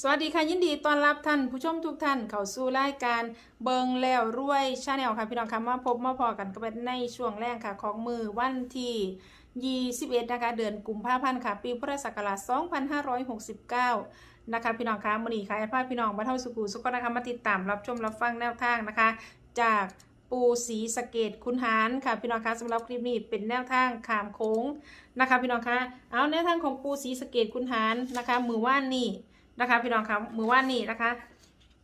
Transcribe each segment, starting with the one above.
สวัสดีค่ะยินดีต้อนรับท่านผู้ชมทุกท่านเข้าสู่รายการเบิงแล้วรวยชาแนลค่ะพี่น้องค่ะมาพบมาพอกันกันในช่วงแรกค่ะของมือวันที่21นะคะเดือนกุมภาพันธ์ค่ะ ปีพุทธศักราช2569นะคะพี่น้องคะมือนี้ค่ะแอดพาพี่น้องมาเท่าสุขุสุขนะคะมาติดตามรับชมรับฟังแนวทางนะคะ จากปูสีสเกตคุณหารค่ะพี่น้องคะสำหรับคลิปนี้เป็นแนวทางขามโค้งนะคะพี่น้องคะเอาแนวทางของปูสีสเกตคุณหารนะคะมือว่านนี่ นะคะพี่น้องคะมือว่านนี่นะคะ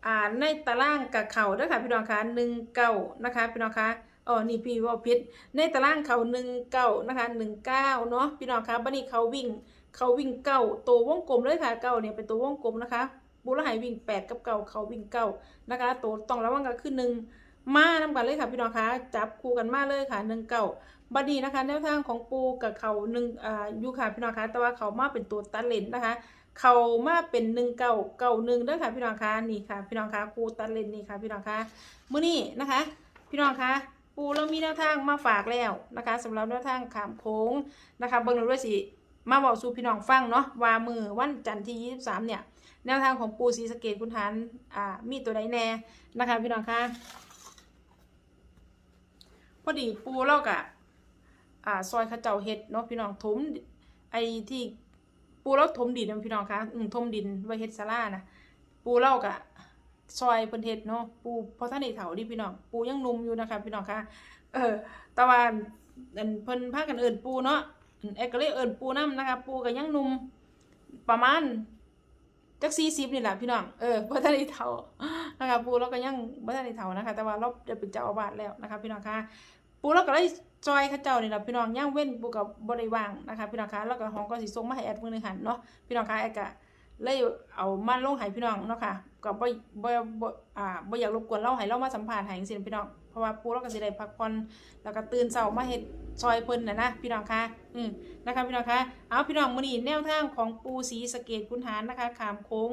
อ่าในตารางกับเข่าด้วยค่ะพี่น้องคะหนึ่งเก้านะคะพี่น้องคะอ๋อนี่พี่ว่าพิษในตารางเขาหนึ่งเก้านะคะหนึ่งเก้าเนาะพี่น้องคะบันนี้เขาวิ่งเขาวิ่งเก้าตัววงกลมเลยค่ะเก้าเนี่ยเป็นตัววงกลมนะคะบุรหายวิ่งแปดกับเก้าเขาวิ่งเก้านะคะตัวต้องระวังก็คือหนึ่งมานำกันเลยค่ะพี่น้องคะจับคู่กันมาเลยค่ะหนึ่งเก้า บัดนี้นะคะแนวทางของปูกับเขาหนึ่งอ่าอยู่ค่ะพี่น้องคะแต่ว่าเขามาเป็นตัวตัดเลนนะคะ เขามาเป็นหนึ่งเก่าเก่าหนึ่งด้วยค่ะพี่น้องคะนี่ค่ะ พี่น้องคะครูตัดเลนนี่ค่ะพี่น้องคะมื้อนี้นะคะ พี่น้องคะปูเรามีแนวทางมาฝากแล้วนะคะสำหรับแนวทางขามโค้งนะคะเบิ่งเลยด้วยสิมาบอกสู่พี่น้องฟังเนาะว่ามือวันจันทร์ที่ 23 เนี่ย แนวทางของปูศรีสเกดคุณทานอ่ามีตัวใดแน่นะคะ พี่น้องคะพอดีปูเรากะ อ่าซอยข้าเจ้าเฮ็ดเนาะพี่น้องถมไอ้ที่ปูเราถมดินนะพี่น้องคะอืมถมดินไว้เฮ็ดศาลานะปูเรากะซอยเพิ่นเฮ็ดเนาะปูเพราะท่านได้เฒ่าดิพี่น้องปูยังนุ่มอยู่นะคะพี่น้องคะเออแต่ว่าอันเพิ่นพากันเอิ้นปูเนาะอันแอกเลยเอิ้นปูนํนะคะ ปูก็ยังนุ่มประมาณจัก40นี่แหละพี่น้อง เออบ่ทันได้เฒ่านะคะปูเราก็ยังบ่ทันได้เฒ่านะคะ แต่ว่าเราได้เป็นเจ้าอาวาสแล้วนะคะ พี่น้องคะปูเราก็เลย จอยเข้าเจ้านี่แหละพี่น้องย่างเว้นปูกับบริวางนะคะพี่น้องคะแล้วก็ห้องก็สิส่งมาให้แอดมือหนึ่งหันเนาะพี่น้องคะแอดก็เลยเอามาลงให้พี่น้องเนาะค่ะก็บ่บ่บ่อ่าบ่อยากรบกวนเราให้เรามาสัมภาษณ์ให้จังซี่นพี่น้องเพราะว่าปูเราก็สิได้พักผ่อนแล้วก็ตื่นเช้ามาเฮ็ดซอยเพิ่นน่ะนะพี่น้องคะอืมนะคะพี่น้องคะเอาพี่น้องมื้อนี้แนวทางของปูศรีสเกดคุณหารนะคะขามโค้ง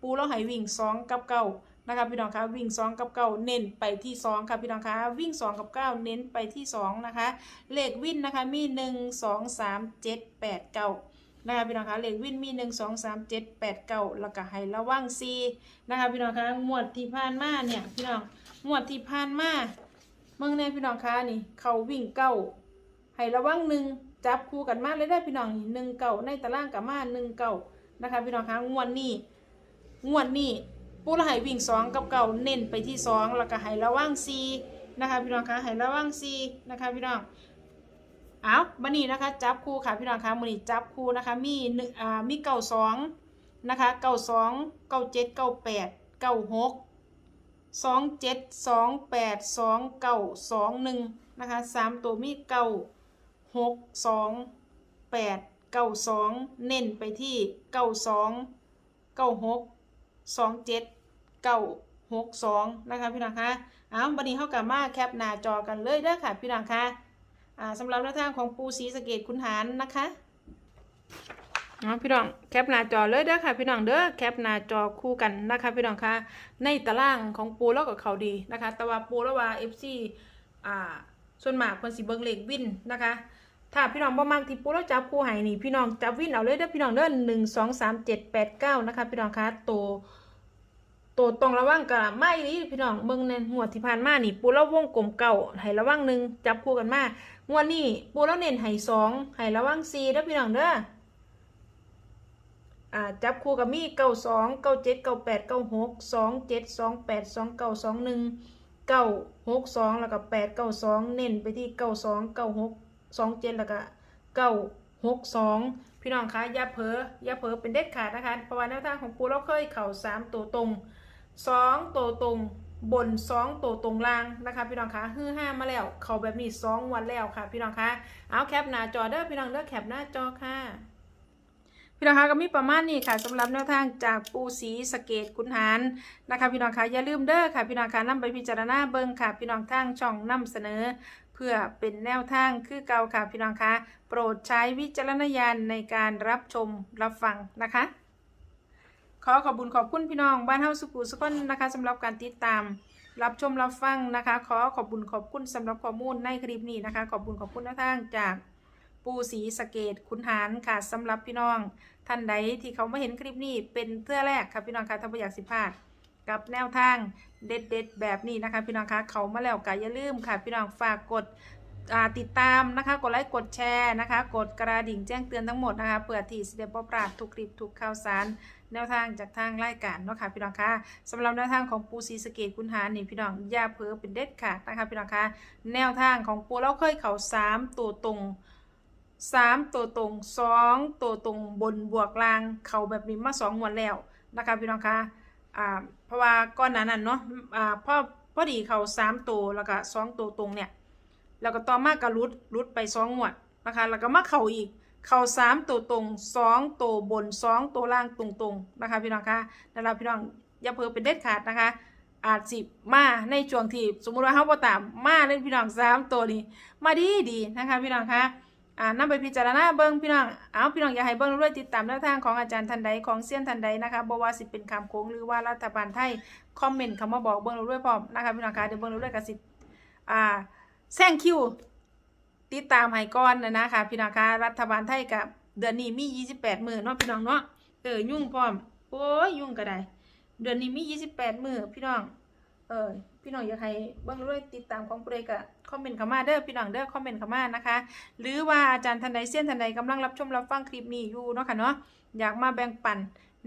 ปูเราให้วิ่งสองกับเก้า นะคะพี่น้องคะวิ่งสองกับเก้าเน้นไปที่สองค่ะพี่น้องคะวิ่งสองกับเก้าเน้นไปที่สองนะคะเลขวิ่นนะคะมีหนึ่งสองสามเจ็ดแปดเก้านะคะพี่น้องคะเลขวิ่นมีหนึ่งสองสามเจ็ดแปดเก้าแล้วก็ให้ระวังซีนะคะพี่น้องคะงวดที่ผ่านมาเนี่ยพี่น้องงวดที่ผ่านมาเมืองเนี่ยพี่น้องคะนี่เขาวิ่งเก้าให้ระวังหนึ่งจับคู่กันมาเลยได้พี่น้องหนึ่งเก้าในตารางกับมาหนึ่งเก้านะคะพี่น้องคะงวดนี้งวดนี้ ปูละให้วิ่งสองกับเก่าเน้นไปที่สองแล้วก็ให้ระวังซีนะคะพี่น้องคะให้ระวังซีนะคะพี่น้องเอาบันนี้นะคะจับคู่ค่ะพี่น้องคะมือนี้จับคู่นะคะมีอ่ามีเก่าสองนะคะเก่าสองเก่าเจ็ดเก่าแปดเก่าหกสองเจ็ดสองแปดสองเก่าสองหนึ่งนะคะสามตัวมีเก่าหกสองแปดเก่าสองเน้นไปที่เก่าสองเก่าหก สองเจ็ดเก้าหกสองนะคะพี่น้องคะเอาบันนี้เข้ากับมาแคปหน้าจอกันเลยเด้อค่ะพี่น้องคะอ่าสำหรับแนวทางของปูสีสะเกตคุณหารนะคะเอาพี่น้องแคปหน้าจอเลยเด้อค่ะพี่น้องเด้อแคปหน้าจอคู่กันนะคะพี่น้องคะในตารางของปูแล้วกับเขาดีนะคะแต่ว่าปูแล้วว่าเอฟซีอ่าส่วนมากคนสิเบิงเลขวินนะคะ ถ้าพี่น้องบ่มักที่ปูแล้วจับคู่ให้นี่พี่น้องจับวินเอาเลยเด้อพี่น้องเด้อหนึ่งสองสามเจ็ดแปดเก้านะคะพี่น้องคะโตโตตรงระวังกะไม่นี่พี่น้องเบิ่งในงวที่ผ่านมานี่ปูแล้ววงกลมเก่าให้ระวังหนึ่งจับคู่กันมางวดนี้ปูแล้วเน้นให้สองให้ระวังสี่เด้อพี่น้องเด้อจับคู่กับมีเก้าสองเก้าเจ็ดเก้าแปดเก้าหกสองเจ็ดสองแปดสองเก้าสองหนึ่งเก้าหกสองแล้วก็แปดเก้าสองเน้นไปที่เก้าสองเก้าหก สองเจ็ดแล้วก็เก้าหกสองพี่น้องคะอย่าเผลออย่าเผลอเป็นเด็ดขาดนะคะเพราะว่าแนวทางของปูเราเคยเข่าสามตัวตรงสองตัวตรงบนสองตัวตรงล่างนะคะพี่น้องคะฮือห้ามาแล้ว เข่าแบบนี้สองวันแล้วค่ะ พี่น้องคะเอาแคปหน้าจอเด้อพี่น้องเด้อแคปหน้าจอค่ะพี่น้องคะก็มีประมาณนี้ค่ะสำหรับแนวทางจากปูสีสเกตคุณหารนะคะพี่น้องคะอย่าลืมเด้อค่ะพี่น้องคะนำไปพิจารณาเบิ่งค่ะพี่น้องทางช่องนำเสนอ พื่อเป็นแนวทางคือเก่าค่ะพี่น้องคะโปรดใช้วิจารณญาณในการรับชมรับฟังนะคะ ขอขอบคุญขอบคุณพี่น้องบ้านเฮาสุขุสุขนนะคะสำหรับการติดตามรับชมรับฟังนะคะ ขอขอบคุญขอบคุณสำหรับข้อมูลในคลิปนี้นะคะ ขอบคุญขอบคุณนวทางจากปูสีสเกตคุณหารค่ะสำหรับพี่น้อง ท่านใดที่เขามาเห็นคลิปนี้เป็นเทื่อแรกค่ะพี่น้องค่ะถ้าบ่อยากสิพลาด กับแนวทางเด็ดๆแบบนี้นะคะ พี่น้องคะเขามาแล้วก็อย่าลืมค่ะ พี่น้องฝากกดติดตามนะคะ กดไลค์กดแชร์นะคะ กดกระดิ่งแจ้งเตือนทั้งหมดนะคะเพื่อที่สิได้บ่พลาดทุกคลิปทุกข่าวสาร แนวทางจากทางรายการเนาะค่ะพี่น้องคะสำหรับแนวทางของปูซีสเกตคุณหานี่พี่น้องอย่าเผลอเป็นเด็ดขาดนะคะพี่น้องคะแนวทางของปูเราเคยเขาสามตัวตรงสามตัวตรงสองตัวตรงบนบวกล่าง เขาแบบนี้มาสองงวันแล้วนะคะพี่น้องคะ อ่าเพราะว่าก้อนหนานั้นเนาะอ่าพอพอดีเขาสามตัวแล้วก็สองตัวตรงเนี่ยแล้วก็ต่อมากก็รุดรุดไปสองงวดนะคะแล้วก็มาเข่าอีกเข่าสามตัวตรงสองตัวบนสองตัวล่างตรงๆนะคะพี่น้องคะนั่นแหละพี่น้องอย่าเพิ่เป็นเด็ดขาดนะคะ อาจสิมาในช่วงที่สมมุติว่าเฮาบ่ตามมาเล่นพี่น้องสามตัวนี้มาดีดีนะคะพี่น้องคะ อ่านำไปพิจารณาเบิ่งพี่น้อง เอาพี่น้องอย่าให้เบิ่งด้วยติดตามแนวทางของอาจารย์ทันใดของเซียนทันใดนะคะบ่ว่าสิเป็นคำโค้งหรือว่ารัฐบาลไทยคอมเมนต์คำมาบอกเบิ่งด้วยพร้อมนะคะพี่น้องคะเดี๋ยวเบิ่งด้วยกับสิอ่าแซงคิวติดตามให้ก่อนนะนะคะพี่น้องคะรัฐบาลไทยกับเดือนนี้มี 28มื้อเนาะพี่น้องเนาะเออยุ่งพร้อมโอ้ยยุ่งก็ได้ เดือนนี้มี 28มื้อพี่น้อง เออ พี่น้องอยากให้เบิ่งด้วยติดตามของผู้ใดก็คอมเมนต์เข้ามาเด้อพี่น้องเด้อคอมเมนต์เข้ามานะคะ หรือว่าอาจารย์ทันใดเซียนทันใดกำลังรับชมรับฟังคลิปนี้อยู่เนาะค่ะเนาะอยากมาแบ่งปัน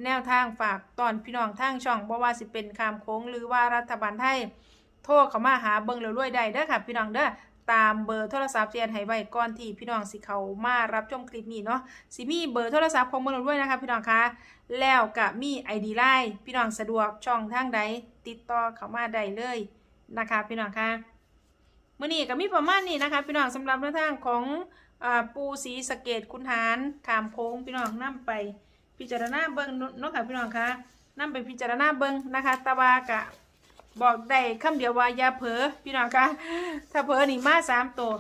แนวทางฝากตอนพี่น้องทางช่องบ่ว่าสิเป็นคามโค้งหรือว่ารัฐบาลไทยโทรเข้ามาหาเบิ่งแล้วรวยได้เด้อค่ะพี่น้องเด้อ ตามเบอร์โทรศัพท์ที่แอนให้ไว้ก่อนที่พี่น้องสิเขามารับชมคลิปนี้เนาะสิมีเบอร์โทรศัพท์ของเบิ่งแล้วรวยนะคะพี่น้องคะแล้วก็มี ID Line พี่น้องสะดวกช่องทางใดติดต่อเข้ามาได้เลยนะคะพี่น้องคะมื้อนี้ก็มีประมาณนี้นะคะ พี่น้องสำหรับแนวทางของอปูสีสเกตคุณหารขามโค้งพี่น้องนํไปพิจารณาเบิ่งนาะค่ะพี่น้องคะนํไปพิจารณาเบิ่งนะคะตะวากะ บอกได้คำเดียวว่าอย่าเผลอพี่น้องคะถ้าเผลอนี่มาสามตัว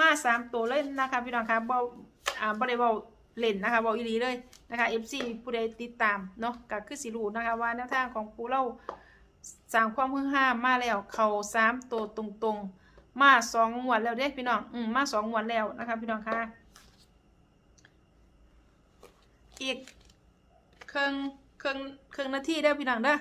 มาสามตัวเลยนะคะพี่น้องคะบออ่าบริบอเล่นนะคะบอกอีหลีเลยนะคะ FC ผู้ใดติดตามเนาะก็คือสิรูนะคะว่าแนวทางของปูเราสร้างความฮือฮามาแล้วเขาสามตัวตรงๆ มาสองงวดแล้วเด้พี่น้องอืมมาสองงวดแล้วนะคะพี่น้องคะอีกเครื่องเครื่องเครื่องนาทีเด้พี่น้องเด้อ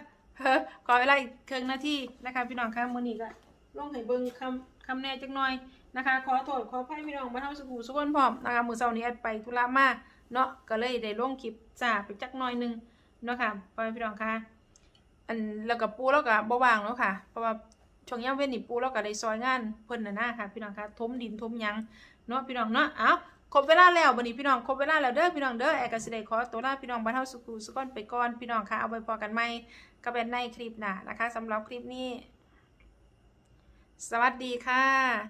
ขอเวลาอีกครึ่งนาทีนะคะพี่น้องคะมื้อนี้ก็ลงให้เบิ่งคำคำแน่จักหน่อยนะคะ ขอโทษขออภัยพี่น้องมาทำสกูสุกคนพร้อมนะคะมื้อเช้านี้ไปธุระมาเนาะก็เลยได้ลงคลิปจ้าไปจักหน่อยหนึงเนาะค่ะพ่อแม่พี่น้องค่ะอันแล้วก็ปูแล้วก็บ่วางเนาะค่ะ เพราะว่าช่วงย่ามเว้นนี่ปูแล้วก็ได้ซอยงานเพิ่นน่ะนะค่ะ พี่น้องค่ะถมดินถมยังเนาะพี่น้องเนาะเอ้า ครบเวลาแล้ววันนี้พี่น้องครบเวลาแล้วเด้อพี่น้องเด้อแอดก็สิได้ขอตัวลาพี่น้องบ้านเฮาสุขุสุกคนไปก่อนพี่น้องค่ะเอาไว้พอกันใหม่ก็เป็นในคลิปหน้านะคะสำหรับคลิปนี้ สวัสดีค่ะ